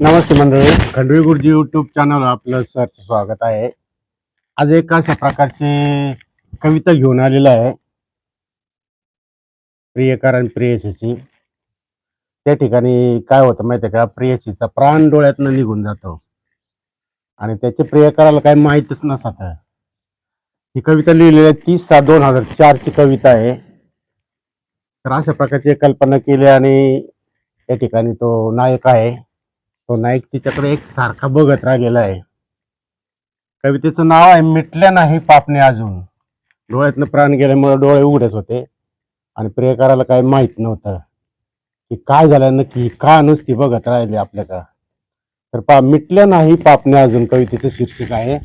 नमस्ते मंडळी. खंडवी गुरुजी YouTube channel आपलं सरचं स्वागत आहे. आज एक अशा प्रकारची कविता घेऊन आलेला आहे. प्रियकर आणि प्रियशीची त्या ठिकाणी काय होतं माहिती आहे का? प्रियशीचा प्राण डोळ्यातनं निघून जातो. आणि त्याचे प्रियकराला काही माहीतच नसत. ही कविता लिहिलेली आहे तीस सात दोन हजार चारची कविता आहे. तर अशा प्रकारची एक कल्पना केली आणि त्या ठिकाणी तो नायक आहे. तो नाईक तिच्याकडे एक सारखा बघत राहिलेला आहे. कवितेचं नाव आहे मिटल्या नाही पापणे अजून. डोळ्यातनं प्राण गेल्यामुळे डोळे उघडेच होते. आणि प्रियकाराला काही माहीत नव्हतं. की काय झालं नक्की का नुसती बघत राहिली आपल्या का तर पा मिटल्या नाही पापणे अजून कवितेचं शीर्षक आहे.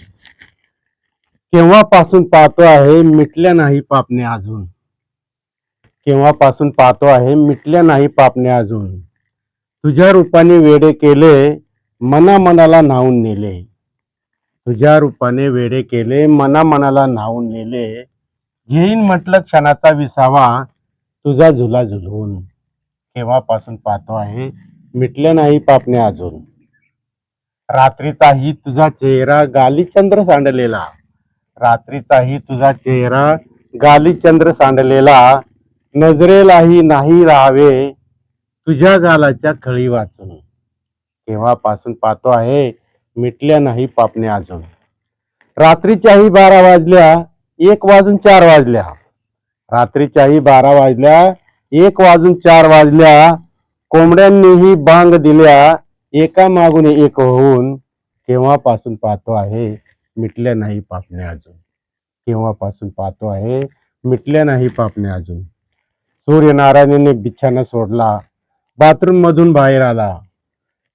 केव्हापासून पाहतो आहे मिटल्या नाही पापणे अजून. केव्हापासून पाहतो आहे मिटल्या नाही पापणे अजून. तुझ्या रूपाने वेडे केले मना मनाला न्हावून नेले. तुझ्या रूपाने वेडे केले मना मनाला न्हावून नेले. घेईन म्हटलं क्षणाचा विसावा तुझा झुला झुलवून. केव्हापासून पाहतो आहे मिटले नाही पापणे अजून. रात्रीचाही तुझा चेहरा गालीचंद्र सांडलेला. रात्रीचाही तुझा चेहरा गालीचंद्र सांडलेला. नजरेलाही नाही राहावे तुझ्या गालाच्या खळी वाचून. केव्हापासून पाहतो आहे मिटल्या नाही पापणे अजून रात्रीच्याही बारा वाजल्या एक वाजून चार वाजल्या. रात्रीच्याही बारा वाजल्या एक वाजून चार वाजल्या. कोंबड्यांनीही बांग दिल्या एका मागून एक होऊन. केव्हापासून पाहतो आहे मिटल्या नाही पापणे अजून केव्हापासून पाहतो आहे मिटल्या नाही पापणे अजून सूर्यनारायणाने बिछाना सोडला बाथरूम मधून बाहेर आला.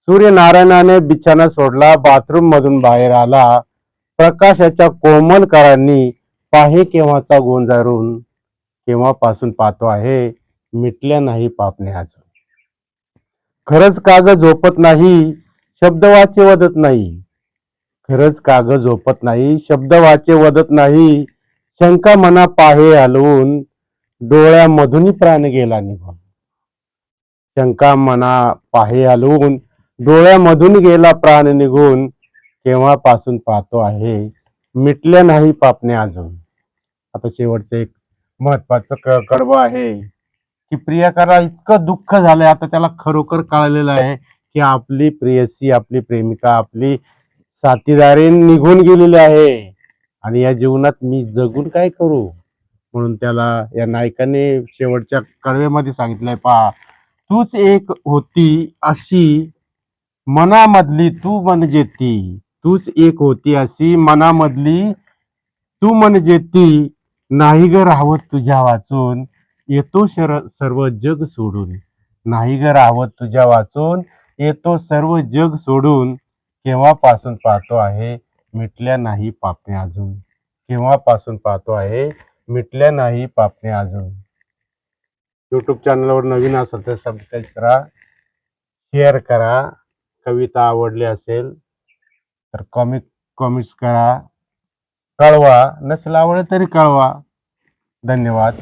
सूर्यनारायणाने बिछाना सोडला बाथरूम मधून बाहेर आला. प्रकाशाच्या कोमलकारांनी पाहे केव्हाचा गोंजारून केव्हापासून पाहतो आहे मिटल्या नाही पापने अजून खरंच काग झोपत नाही शब्द वाचे वदत नाही. खरंच काग झोपत नाही शब्द वाचे वदत नाही. शंका मना पाहे हलवून डोळ्यामधूनही प्राण गेला निघून. शंका मना पाहे हलवून डोळ्यामधून गेला प्राण निघून केव्हापासून पाहतो आहे? मिटले नाही पापणे अजून. आता शेवटचं एक महत्वाचं क आहे की प्रियकरा इतकं दुःख झालंय आता त्याला खरोखर कळलेलं आहे की आपली प्रियसी आपली प्रेमिका आपली साथीदारी निघून गेलेली आहे. आणि या जीवनात मी जगून काय करू? म्हणून त्याला या नायकाने शेवटच्या कडवेमध्ये सांगितलंय पहा तूच एक होती अशी मनामधली तू म्हणजे ती तूच एक होती अशी मनामधली तू म्हणजे ती नाही ग राहवत तुझ्या वाचून. येतो शर सर्व जग सोडून. नाही ग राहवत तुझ्या वाचून. येतो सर्व जग सोडून. केव्हापासून पाहतो आहे मिटल्या नाही पापणे अजून. केव्हापासून पाहतो आहे मिटल्या नाही पापणे अजून. यूट्यूब चॅनलवर नवीन असेल तर सबस्क्राईब करा शेअर करा. कविता आवडली असेल तर कॉमिक कॉमेंट्स करा. कळवा. नसेल आवडलं तरी कळवा. धन्यवाद.